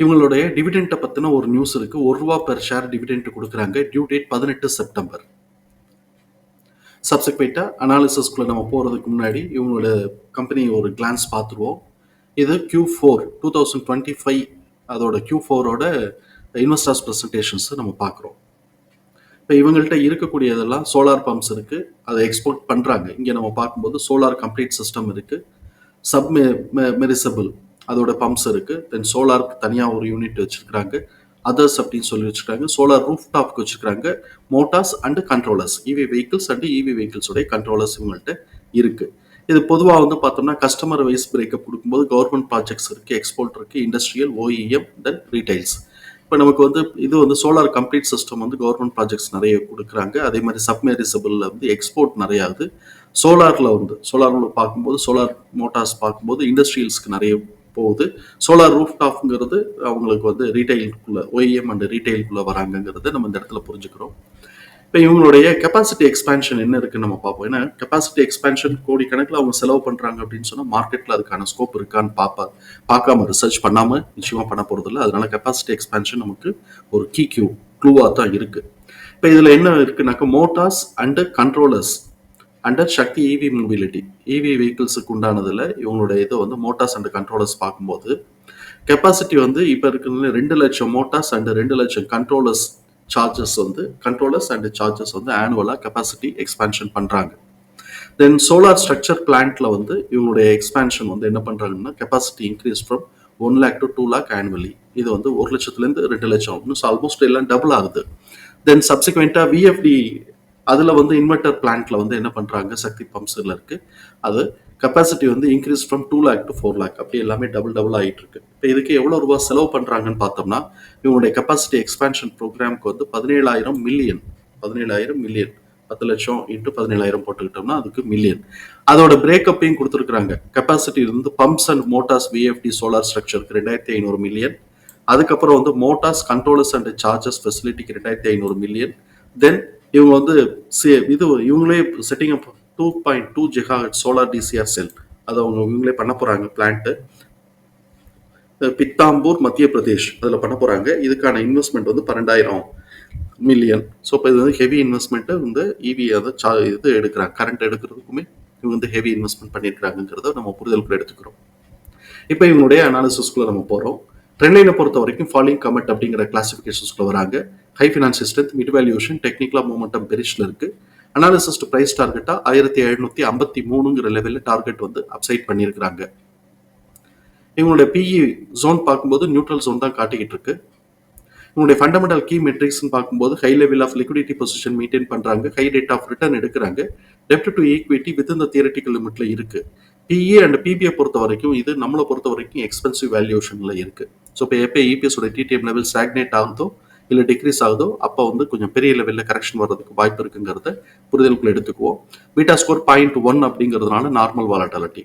இவங்களுடைய டிவிடெண்ட்டை பற்றின ஒரு நியூஸ் இருக்கு. ஒரு ரூபா பெர் ஷேர் டிவிடெண்ட் கொடுக்குறாங்க. டியூ டேட் பதினெட்டு செப்டம்பர் சப்சிக்வெண்ட்டாக அனாலிசிஸ்குள்ளே நம்ம போகிறதுக்கு முன்னாடி இவங்களோட கம்பெனி ஒரு கிளான்ஸ் பார்த்துருவோம். இது Q four two thousand twenty five அதோட கியூ ஃபோரோட இன்வெஸ்டர்ஸ் ப்ரெசன்டேஷன்ஸை நம்ம பார்க்குறோம். இப்போ இவங்கள்ட்ட இருக்கக்கூடியதெல்லாம் சோலார் பம்ப்ஸ் இருக்குது அதை எக்ஸ்போர்ட் பண்ணுறாங்க இங்கே நம்ம பார்க்கும்போது சோலார் கம்ப்ளீட் சிஸ்டம் இருக்குது சப் மெரிசபிள் அதோட பம்ப்ஸ் இருக்கு. தென் சோலாருக்கு தனியாக ஒரு யூனிட் வச்சிருக்காங்க அதர்ஸ் அப்படின்னு சொல்லி வச்சிருக்காங்க. சோலார் ரூஃப் டாப்க்கு வச்சிருக்காங்க motors and controllers EV vehicles and EV வெஹிக்கிள்ஸோட controllers இவங்கள்ட்ட இருக்கு. இது பொதுவாக வந்து பார்த்தோம்னா கஸ்டமர் வைஸ் பிரேக்கப் கொடுக்கும்போது கவர்மெண்ட் ப்ராஜெக்ட்ஸ் இருக்கு எக்ஸ்போர்ட் இருக்கு இண்டஸ்ட்ரியல் ஓஇஎம் தென் ரீட்டைல்ஸ் இப்போ நமக்கு வந்து இது வந்து சோலார் கம்ப்ளீட் சிஸ்டம் வந்து கவர்மெண்ட் ப்ராஜெக்ட்ஸ் நிறைய கொடுக்குறாங்க. அதே மாதிரி சப்மெரிசபிளில் வந்து எக்ஸ்போர்ட் நிறையாது ஆகுது. சோலாரில் வந்து சோலாரில் பார்க்கும்போது சோலார் மோட்டார்ஸ் பார்க்கும்போது இண்டஸ்ட்ரியல்ஸ்க்கு நிறைய போகுது. சோலார் ரூஃப் டாப்ங்கிறது அவங்களுக்கு வந்து ரீட்டைலுக்குள்ள ஓஎம் அண்ட் ரீட்டைலுக்குள்ள வராங்கங்கிறது நம்ம இந்த இடத்துல புரிஞ்சுக்கிறோம். இப்போ இவங்களுடைய கெப்பாசிட்டி எக்ஸ்பேன்ஷன் என்ன இருக்குன்னு நம்ம பார்ப்போம். ஏன்னா கெப்பாசிட்டி எக்ஸ்பேன்ஷன் கோடி கணக்கில் அவங்க செலவு பண்ணுறாங்க அப்படின்னு சொன்னால் மார்க்கெட்டில் அதுக்கான ஸ்கோப் இருக்கான்னு பார்ப்பா பார்க்காம ரிசர்ச் பண்ணாமல் நிச்சயமாக பண்ண போகிறதில்ல அதனால கெப்பாசிட்டி எக்ஸ்பேன்ஷன் நமக்கு ஒரு கீ கியூ க்ளூவாக தான் இருக்குது இப்போ இதில் என்ன இருக்குனாக்கா motors and controllers under Shakti EV mobility EV வெஹிக்கிள்ஸுக்கு உண்டானதில் இவங்களுடைய இதை வந்து மோட்டார்ஸ் அண்ட் கண்ட்ரோலர்ஸ் பார்க்கும்போது கெப்பாசிட்டி வந்து இப்போ இருக்கிறதுல ரெண்டு லட்சம் மோட்டார்ஸ் அண்ட் ரெண்டு லட்சம் கண்ட்ரோலர்ஸ் சார்ஜஸ் வந்து கண்ட்ரோலர்ஸ் அண்ட் சார்ஜஸ் வந்து ஆனுவலாக கெப்பாசிட்டி எக்ஸ்பேன்ஷன் பண்ணுறாங்க தென் சோலார் ஸ்ட்ரக்சர் பிளான்ட்ல வந்து இவங்களுடைய எக்ஸ்பேன்ஷன் வந்து என்ன பண்ணுறாங்கன்னா capacity increase from one lakh to two lakh annually இது வந்து ஒரு லட்சத்துலேருந்து ரெண்டு லட்சம் ஆகும் ஆல்மோஸ்ட் எல்லாம் டபுள் ஆகுது. தென் சப்சிக்வெண்ட்டாக விஎஃப்டி அதில் வந்து இன்வெர்டர் பிளான்ட்ல வந்து என்ன பண்ணுறாங்க சக்தி பம்ப்ஸில் இருக்கு. அது கெப்பாசிட்டி வந்து increase from two lakh to four lakh அப்படி எல்லாமே டபுள் டபுள் ஆகிட்டு இருக்கு. இப்போ இதுக்கு எவ்வளோ ரூபா செலவு பண்ணுறாங்கன்னு பார்த்தோம்னா இவங்களுடைய கெப்பாசிட்டி எக்ஸ்பேன்ஷன் ப்ரோக்ராம்க்கு வந்து பதினேழாயிரம் மில்லியன் பதினேழாயிரம் மில்லியன் பத்து லட்சம் இன்ட்டு பதினேழாயிரம் போட்டுக்கிட்டோம்னா அதுக்கு மில்லியன் அதோட பிரேக்கப்பையும் கொடுத்துருக்குறாங்க. கெப்பாசிட்டி வந்து pumps and motors VFD solar ஸ்ட்ரக்சருக்கு ரெண்டாயிரத்தி ஐநூறு மில்லியன் அதுக்கப்புறம் வந்து மோட்டார்ஸ் கண்ட்ரோலர்ஸ் அண்ட் சார்ஜஸ் ஃபெசிலிட்டிக்கு ரெண்டாயிரத்தி ஐநூறு மில்லியன் தென் இவங்க வந்து சே இது இவங்களே setting up two point two giga solar DCR cell அதை அவங்க இவங்களே பண்ண போகிறாங்க பிளான்ட்டு பித்தாம்பூர் மத்திய பிரதேஷ் அதில் பண்ண போகிறாங்க இதுக்கான இன்வெஸ்ட்மெண்ட் வந்து பன்னெண்டாயிரம் மில்லியன் ஸோ இப்போ இது வந்து ஹெவி இன்வெஸ்ட்மெண்ட்டு வந்து இவி அதை சா இது எடுக்கிறாங்க. கரண்ட் எடுக்கிறதுக்குமே இவங்க வந்து ஹெவி இன்வெஸ்ட்மெண்ட் பண்ணியிருக்கிறாங்கிறத நம்ம புரிதலுக்குள்ள எடுத்துக்கிறோம். இப்போ இவங்களுடைய அனாலிசிஸ்குள்ளே நம்ம போகிறோம் ட்ரெண்ட்லைனை பொறுத்த வரைக்கும் ஃபாலிங் கமெண்ட் அப்படிங்கிற கிளாசிஃபிகேஷன்ஸ்குள்ள வராங்க. High financial strength mid valuation டெக்னிக்கலா மூமெண்டம் பெரிஷ்ல இருக்கு. அனாலிசிஸ் பிரைஸ் டார்கெட்டா ஆயிரத்தி எழுநூத்தி ஐம்பத்தி மூணுங்கிற லெவலில் டார்கெட் வந்து அப்சைட் பண்ணியிருக்கிறாங்க. இவங்களுடைய பிஇ ஜோன் பார்க்கும்போது நியூட்ரல் ஜோன் தான் காட்டிக்கிட்டு இருக்கு. இவங்களுடைய ஃபண்டமெண்டல் கீ மெட்ரிக்ஸ்னு பார்க்கும்போது high level of liquidity position maintain பண்ணுறாங்க ஹை ரேட் ஆஃப் ரிட்டர்ன் எடுக்கிறாங்க. டெப்ட் டு ஈக்விட்டி வித் இந்த தியரட்டிக்கல் லிமிட்ல இருக்கு. பிஇ அண்ட் பிபிஐ பொறுத்த வரைக்கும் இது நம்மளை பொறுத்த வரைக்கும் எக்ஸ்பென்சிவ் வேல்யூஷனில் இருக்குது ஸோ இப்போ எப்போ இபிஎஸ் உடைய டிடிஎம் லெவல் ஸ்டாக்னேட் ஆகுதோ இல்லை டிக்ரீஸ் ஆகுதோ அப்போ வந்து கொஞ்சம் பெரிய லெவலில் கரெக்ஷன் வர்றதுக்கு வாய்ப்பு இருக்குங்கிறத புரிதலுக்குள்ள எடுத்துக்குவோம். பீட்டா ஸ்கோர் பாயிண்ட் ஒன் அப்படிங்கிறதுனால நார்மல் வாலட்டாலிட்டி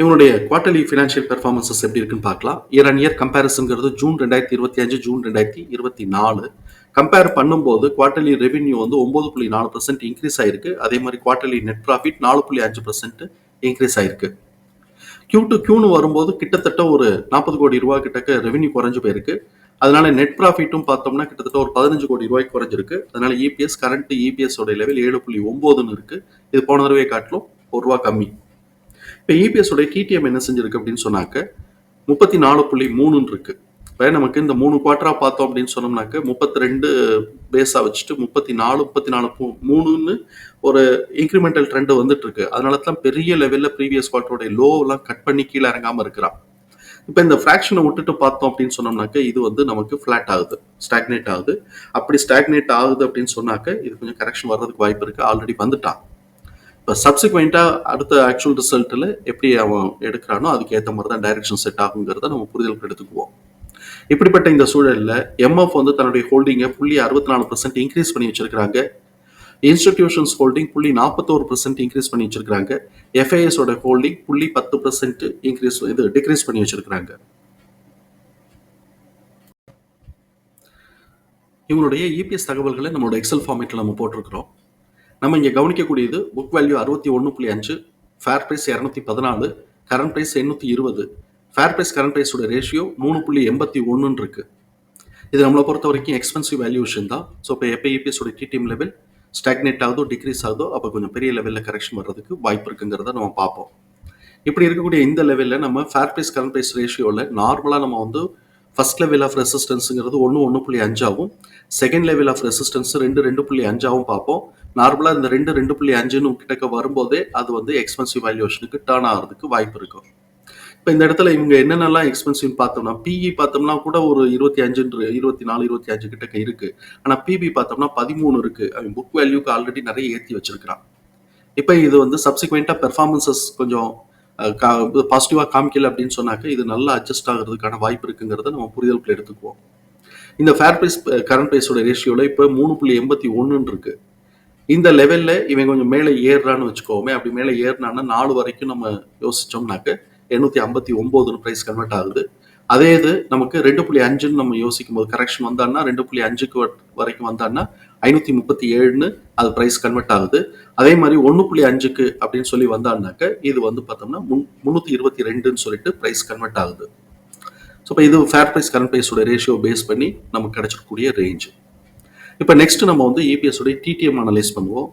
இவனுடைய குவார்டர்லி ஃபினான்ஷியல் பெர்ஃபார்மன்சஸ் எப்படி இருக்குன்னு பார்க்கலாம். இயர் அண்ட் இயர் கம்பேரிசன்கிறது ஜூன் ரெண்டாயிரத்தி இருபத்தி அஞ்சு ஜூன் ரெண்டாயிரத்தி இருபத்தி நாலு. கம்பேர் பண்ணும்போது குவார்டர்லி ரெவென்யூ வந்து ஒன்பது புள்ளி நாலு பர்சன்ட் இன்க்ரீஸ் ஆயிருக்கு. அதே மாதிரி குவார்டர்லி நெட் ப்ராஃபிட் நாலு புள்ளி அஞ்சு பர்சன்ட் இன்க்ரீஸ் ஆயிருக்கு. கியூ டு கியூன்னு வரும்போது கிட்டத்தட்ட ஒரு நாற்பது கோடி ரூபா கிட்டக்க ரெவென்யூ குறைஞ்சு போயிருக்கு. அதனால நெட் ப்ராஃபிட்டும் பார்த்தோம்னா கிட்டத்தட்ட ஒரு பதினஞ்சு கோடி ரூபாய்க்கு குறைஞ்சிருக்கு. அதனால இபிஎஸ் கரண்ட் இபிஎஸ் உடைய லெவல் ஏழு புள்ளி ஒன்பதுன்னு இருக்கு. இது போன தடவை காட்டிலும் ஒரு ரூபா கம்மி. இப்போ இபிஎஸ் உடைய டிடிஎம் என்ன செஞ்சிருக்கு அப்படின்னு சொன்னாக்க முப்பத்தி நாலு புள்ளி மூணுன்னு இருக்கு. இப்போ நமக்கு இந்த மூணு குவார்ட்டராக பார்த்தோம் அப்படின்னு சொன்னோம்னாக்க முப்பத்தி ரெண்டு பேஸா வச்சுட்டு முப்பத்தி நாலு முப்பத்தி நாலு மூணுன்னு ஒரு இன்க்ரிமெண்டல் ட்ரெண்டு வந்துட்டு இருக்கு அதனால தான் பெரிய லெவலில் ப்ரீவியஸ் குவார்டரோட லோவெல்லாம் கட் பண்ணி கீழே இறங்காம இருக்கிறான். இப்போ இந்த ஃப்ராக்ஷனை விட்டுட்டு பார்த்தோம் அப்படின்னு சொன்னோம்னாக்க இது வந்து நமக்கு ஃபிளாட் ஆகுது ஸ்டாக்னேட் ஆகுது. அப்படி ஸ்டாக்னேட் ஆகுது அப்படின்னு சொன்னாக்க இது கொஞ்சம் கரெக்ஷன் வர்றதுக்கு வாய்ப்பு இருக்கு. ஆல்ரெடி வந்துட்டான். இப்போ சப்சிக்வெண்ட்டாக அடுத்த ஆக்சுவல் ரிசல்ட்டில் எப்படி அவன் எடுக்கிறானோ அதுக்கு ஏற்ற மாதிரி தான் டைரக்ஷன் செட் ஆகுங்கிறத நம்ம புரிதலுக்கு எடுத்துக்குவோம். இப்படிப்பட்ட இந்த சூழலில் எம்எஃப் வந்து தன்னுடைய ஹோல்டிங்கை புள்ளி அறுபத்தி நாலு பர்சன்ட் இன்க்ரீஸ் பண்ணி வச்சிருக்கிறாங்க. இன்ஸ்டிடியூஷன்ஸ் ஹோல்டிங் புள்ளி நாற்பத்தோரு பர்சன்ட் இன்க்ரீஸ் பண்ணி வச்சிருக்கிறாங்க. எஃப்ஐஎஸோட ஹோல்டிங் புள்ளி பத்து பர்சன்ட் இன்க்ரீஸ் இது டிக்ரீஸ் பண்ணி வச்சிருக்கிறாங்க. இவங்களுடைய இபிஎஸ் தகவல்களை நம்மளோட எக்ஸல் ஃபார்மேட்டில் நம்ம போட்டிருக்கிறோம். நம்ம இங்கே கவனிக்கக்கூடியது புக் வேல்யூ அறுபத்தி ஒன்று புள்ளி அஞ்சு ஃபேர் ப்ரைஸ் இரநூத்தி பதினாலு கரண்ட் ப்ரைஸ் எண்ணூற்றி இருபது. ஃபேர் ப்ரைஸ் கரண்ட் ப்ரைஸோட ரேஷியோ மூணு புள்ளி எண்பத்தி ஒன்றுன்னு இருக்குது இது நம்மளை பொறுத்த வரைக்கும் எக்ஸ்பென்சிவ் வேல்யூஷன் தான். ஸோ இப்போ எப்போ இபிஎஸோட டிடிஎம் லெவல் ஸ்டாக்னேட் ஆகுதோ டிக்ரீஸ் ஆகுதோ அப்போ கொஞ்சம் பெரிய லெவலில் கரெக்ஷன் வர்றதுக்கு வாய்ப்பு இருக்குங்கிறத நம்ம பார்ப்போம். இப்படி இருக்கக்கூடிய இந்த லெவலில் நம்ம ஃபேர் ப்ரைஸ் கரண்ட் ப்ரைஸ் ரேஷியோவில் நார்மலாக நம்ம வந்து ஃபர்ஸ்ட் லெவல் ஆஃப் ரெசிஸ்டன்ஸுங்கிறது ஒன்று ஒன்று புள்ளி அஞ்சாகவும் செகண்ட் லெவல் ஆஃப் ரெசிஸ்டன்ஸ் ரெண்டு ரெண்டு புள்ளி அஞ்சாகவும் பார்ப்போம். நார்மலாக இந்த ரெண்டு ரெண்டு புள்ளி அஞ்சுன்னு கிட்டக்க வரும்போதே அது வந்து எக்ஸ்பென்சிவ் வேல்யூஷனுக்கு டேர்ன் ஆகிறதுக்கு வாய்ப்பு இருக்கும். இப்போ இந்த இடத்துல இவங்க என்னென்னலாம் எக்ஸ்பென்சிவ் பார்த்தோம்னா பிஇ பார்த்தோம்னா கூட ஒரு இருபத்தி அஞ்சுன்ற இருபத்தி நாலு இருபத்தி அஞ்சு கிட்ட இருக்கு. ஆனால் பிபி பார்த்தோம்னா பதிமூணு இருக்கு. அவன் புக் வேல்யூக்கு ஆல்ரெடி நிறைய ஏற்றி வச்சிருக்கிறான். இப்போ இது வந்து சப்சிக்வெண்ட்டாக பெர்ஃபார்மன்சஸ் கொஞ்சம் பாசிட்டிவாக காமிக்கல அப்படின்னு சொன்னாக்க இது நல்லா அட்ஜஸ்ட் ஆகிறதுக்கான வாய்ப்பு இருக்குங்கிறத நம்ம புரிதலுக்குள்ள எடுத்துக்குவோம். இந்த ஃபேர் ப்ரைஸ் கரண்ட் ப்ரைஸோட ரேஷியோவில் இப்போ மூணு புள்ளி எண்பத்தி ஒன்றுன்னு இருக்கு. இந்த லெவலில் இவன் கொஞ்சம் மேலே ஏறுறான்னு வச்சுக்கோமே அப்படி மேலே ஏறினான்னா நாலு வரைக்கும் நம்ம யோசிச்சோம்னாக்க எண்ணூற்றி ஐம்பத்தி ஒம்போதுன்னு ப்ரைஸ் கன்வெர்ட் ஆகுது. அதே இது நமக்கு ரெண்டு புள்ளி அஞ்சுன்னு நம்ம யோசிக்கும் போது கரெக்ஷன் வந்தான்னா ரெண்டு புள்ளி அஞ்சுக்கு வரைக்கும் வந்தான்னா ஐநூற்றி முப்பத்தி ஏழுன்னு அது ப்ரைஸ் கன்வெர்ட் ஆகுது. அதே மாதிரி ஒன்று புள்ளி அஞ்சுக்கு அப்படின்னு சொல்லி வந்தான்னாக்க இது வந்து பார்த்தோம்னா முன் முந்நூற்றி இருபத்தி ரெண்டுன்னு சொல்லிட்டு ப்ரைஸ் கன்வெர்ட் ஆகுது. ஸோ இப்போ இது ஃபேர் ப்ரைஸ் கரண்ட் ப்ரைஸோட ரேஷியோ பேஸ் பண்ணி நமக்கு கிடைச்சிருக்கக்கூடிய ரேஞ்சு இப்போ நெக்ஸ்ட் நம்ம வந்து EPS உடைய டிடிஎம் அனலைஸ் பண்ணுவோம்.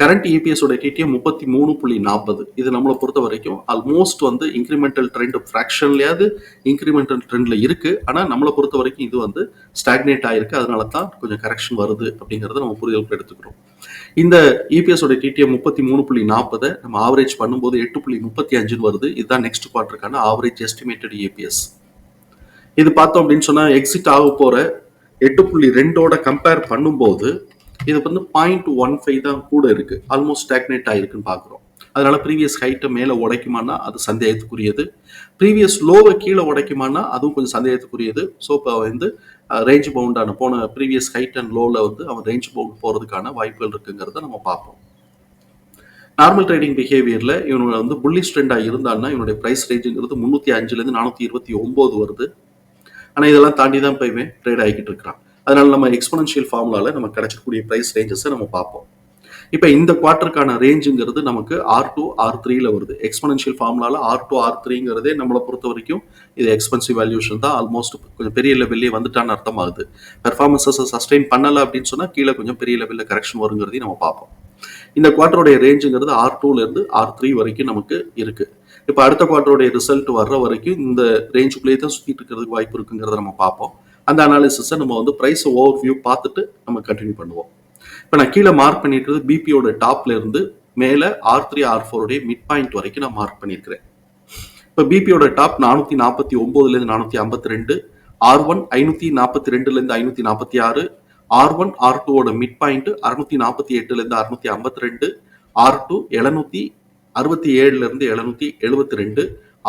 கரண்ட் EPS உடைய டிடிஎம் முப்பத்தி மூணு புள்ளி நாற்பது. இது நம்மளை பொறுத்த வரைக்கும் ஆல்மோஸ்ட் வந்து இன்க்ரிமெண்டல் ட்ரெண்ட் ஃப்ராக்ஷன்லயாவது இன்க்ரிமெண்டல் ட்ரெண்ட்ல இருக்கு. ஆனால் நம்மளை பொறுத்த வரைக்கும் இது வந்து ஸ்டாக்னேட் ஆயிருக்கு. அதனால தான் கொஞ்சம் கரெக்ஷன் வருது அப்படிங்கறத நம்ம புரிதலுக்கு எடுத்துக்கிறோம். இந்த EPS உடைய டிடிஎம் முப்பத்தி மூணு புள்ளி நாற்பதை நம்ம ஆவரேஜ் பண்ணும்போது எட்டு புள்ளி முப்பத்தி அஞ்சுன்னு வருது. இதுதான் நெக்ஸ்ட் குவார்டருக்கான ஆவரேஜ் எஸ்டிமேட்டட் இபிஎஸ் இது பார்த்தோம் அப்படின்னு சொன்னா எக்ஸிட் ஆக போற எட்டு புள்ளி ரெண்டோட கம்பேர் பண்ணும்போது இதுக்கு வந்து பாயிண்ட் ஒன் ஃபைவ் தான் கூட இருக்கு. ஆல்மோஸ்ட் ஸ்டாக்னேட் ஆகிருக்குன்னு பார்க்குறோம். அதனால ப்ரீவியஸ் ஹைட்டை மேலே உடைக்குமானா அது சந்தேகத்துக்குரியது. ப்ரீவியஸ் லோவை கீழே உடைக்குமானா அதுவும் கொஞ்சம் சந்தேகத்துக்குரியது. ஸோ இப்போ வந்து ரேஞ்ச் பவுண்டான போன ப்ரீவியஸ் ஹைட் அண்ட் லோவில் வந்து அவன் ரேஞ்ச் பவுண்ட் போகிறதுக்கான வாய்ப்புகள் இருக்குங்கிறத நம்ம பார்ப்போம். நார்மல் ட்ரேடிங் பிஹேவியரில் இவனோட வந்து புல்லிஷ் ட்ரெண்டாக இருந்தான்னா இவனுடைய ப்ரைஸ் ரேஞ்சுங்கிறது முந்நூற்றி அஞ்சுலேருந்து நானூற்றி இருபத்தி ஒம்பது வருது. ஆனால் இதெல்லாம் தாண்டி தான் போய் ட்ரேட் ஆகிக்கிட்டு இருக்கிறான். அதனால் நம்ம எக்ஸ்பனன்ஷியல் ஃபார்முலாவில் நம்ம கிடைச்சக்கூடிய ப்ரைஸ் ரேஞ்சஸை நம்ம பார்ப்போம். இப்போ இந்த குவார்ட்டருக்கான ரேஞ்சுங்கிறது நமக்கு ஆர் டூ ஆர் த்ரீல வருது. எக்ஸ்பனன்ஷியல் ஃபார்முலாவில் ஆர் டூ ஆர் த்ரீங்கிறதே நம்மளை பொறுத்த வரைக்கும் இது எக்ஸ்பென்சிவ் வேல்யூஷன் தான். ஆல்மோஸ்ட் கொஞ்சம் பெரிய லெவல்லே வந்துட்டான்னு அர்த்தமாகுது. பெர்ஃபார்மன்ஸை சஸ்டெயின் பண்ணலை அப்படின்னு சொன்னால் கீழே கொஞ்சம் பெரிய லெவலில் கரெக்ஷன் வருங்கிறதையும் நம்ம பார்ப்போம். இந்த குவார்டருடைய ரேஞ்சுங்கிறது ஆர் டூலேருந்து ஆர் த்ரீ வரைக்கும் நமக்கு இருக்கு. இப்போ அடுத்த குவார்டருடைய ரிசல்ட் வர்ற வரைக்கும் இந்த ரேஞ்சுக்குள்ளேயே தான் சுற்றிட்டு இருக்கிறதுக்கு வாய்ப்பு இருக்குங்கிறத நம்ம பார்ப்போம். அந்த அனாலிசிஸை நம்ம வந்து ப்ரைஸ் ஓவர் வியூ பார்த்துட்டு நம்ம கண்டினியூ பண்ணுவோம். இப்போ நான் கீழே மார்க் பண்ணிட்டு பிபியோட டாப்ல இருந்து மேலே ஆர் த்ரீ ஆர் ஃபோருடைய மிட் பாயிண்ட் வரைக்கும் நான் மார்க் பண்ணியிருக்கிறேன். இப்போ பிபியோட டாப் நானூற்றி நாற்பத்தி ஒம்போதுலேருந்து நானூற்றி ஐம்பத்தி ரெண்டு ஆர் ஒன் ஐநூற்றி நாற்பத்தி ரெண்டுலேருந்து ஐநூற்றி நாற்பத்தி ஆறு ஆர் ஒன் ஆர் டூவோட மிட் பாயிண்ட் அறுநூத்தி நாற்பத்தி எட்டுலேருந்து அறுநூத்தி ஐம்பத்தி ரெண்டு ஆர் டூ எழுநூத்தி அறுபத்தி ஏழுலேருந்து எழுநூத்தி எழுபத்தி ரெண்டு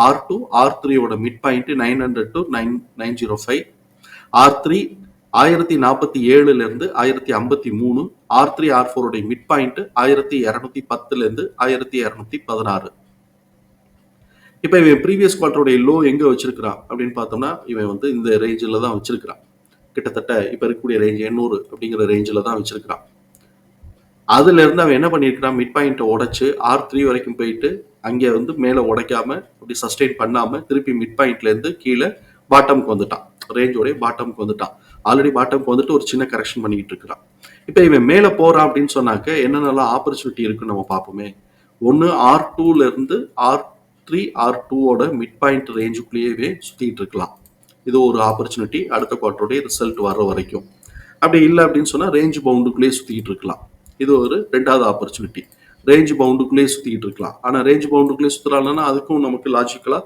ஆர் டூ ஆர் த்ரீயோட mid point nine hundred to nine nine zero five R three ஆயிரத்தி நாற்பத்தி ஏழுலேருந்து ஆயிரத்தி ஐம்பத்தி மூணு ஆர் த்ரீ ஆர் ஃபோருடைய மிட் பாயிண்ட் ஆயிரத்தி இரநூத்தி பத்துலேருந்து ஆயிரத்தி இரநூத்தி பதினாறு. இப்போ இவன் ப்ரீவியஸ் குவார்ட்டருடைய லோ எங்கே வச்சிருக்கிறான் அப்படின்னு பார்த்தோம்னா இவன் வந்து இந்த ரேஞ்சில் தான் வச்சிருக்கிறான். கிட்டத்தட்ட இப்போ இருக்கக்கூடிய ரேஞ்ச் எண்ணூறு அப்படிங்கிற ரேஞ்சில் தான் வச்சிருக்கிறான். அதுல இருந்து அவன் என்ன பண்ணியிருக்கிறான்? மிட் பாயிண்ட்டை உடைச்சு ஆர் த்ரீ வரைக்கும் போயிட்டு அங்கே வந்து மேலே உடைக்காம அப்படி சஸ்டெயின் பண்ணாம திருப்பி மிட் பாயிண்ட்ல இருந்து கீழே பாட்டம்க்கு வந்துட்டான். ரேஞ்சோடய பாட்டம்க்கு வந்துட்டான். ஆல்ரெடி பாட்டம்க்கு வந்துட்டு ஒரு சின்ன கரெக்ஷன் பண்ணிக்கிட்டு இருக்கிறான். இப்போ இவன் மேலே போகிறான் அப்படின்னு சொன்னாக்க என்னென்னலாம் ஆப்பர்ச்சுனிட்டி இருக்குன்னு நம்ம பார்ப்போமே. ஒன்று ஆர் டூலேருந்து ஆர் த்ரீ ஆர் டூவோட மிட் பாயிண்ட் ரேஞ்சுக்குள்ளேயே சுற்றிட்டு இருக்கலாம். இது ஒரு ஆப்பர்ச்சுனிட்டி அடுத்த குவார்ட்டருடைய ரிசல்ட் வர்ற வரைக்கும். அப்படி இல்லை அப்படின்னு சொன்னால் ரேஞ்ச் பவுண்டுக்குள்ளேயே சுற்றிட்டு இருக்கலாம். இது ஒரு ரெண்டாவது ஆப்பர்ச்சுனிட்டி ரேஞ்ச் பவுண்டுக்குள்ளேயே சுற்றிக்கிட்டு இருக்கலாம். ஆனால் ரேஞ்ச் பவுண்டுக்குள்ளேயே சுற்றுறாங்கன்னா அதுக்கும் நமக்கு லாஜிக்கலாக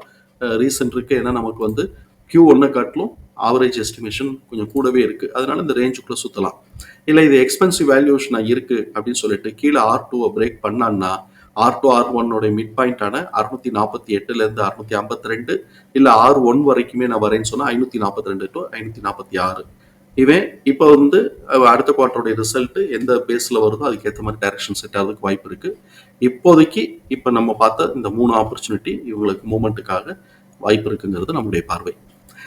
ரீசன் இருக்குது ஏன்னா நமக்கு வந்து கியூ ஒன்றை காட்டிலும் ஆவரேஜ் எஸ்டிமேஷன் கொஞ்சம் கூடவே இருக்குது அதனால இந்த ரேஞ்சுக்குள்ளே சுற்றலாம் இல்லை இது எக்ஸ்பென்சிவ் வேல்யூஷனாக இருக்குது அப்படின்னு சொல்லிட்டு கீழே ஆர் டூவை பிரேக் பண்ணான்னா ஆர் டூ ஆர் ஒன்னோட மிட் பாயிண்டான அறுநூத்தி நாற்பத்தி எட்டுலேருந்து அறுநூத்தி ஐம்பத்தி ரெண்டு இல்லை ஆர் ஒன் வரைக்குமே நான் வரேன்னு சொன்னால் ஐநூற்றி நாற்பத்தி ரெண்டு டு ஐநூற்றி நாற்பத்தி ஆறு. இவன் இப்போ வந்து அடுத்த குவார்டருடைய ரிசல்ட் எந்த பேஸில் வருதோ அதுக்கேற்ற மாதிரி டைரக்ஷன் செட் ஆகிறதுக்கு வாய்ப்பு இருக்குது இப்போதைக்கு இப்போ நம்ம பார்த்த இந்த மூணு ஆப்பர்ச்சுனிட்டி இவங்களுக்கு மூமெண்ட்டுக்காக வாய்ப்பு இருக்குங்கிறது நம்முடைய பார்வை.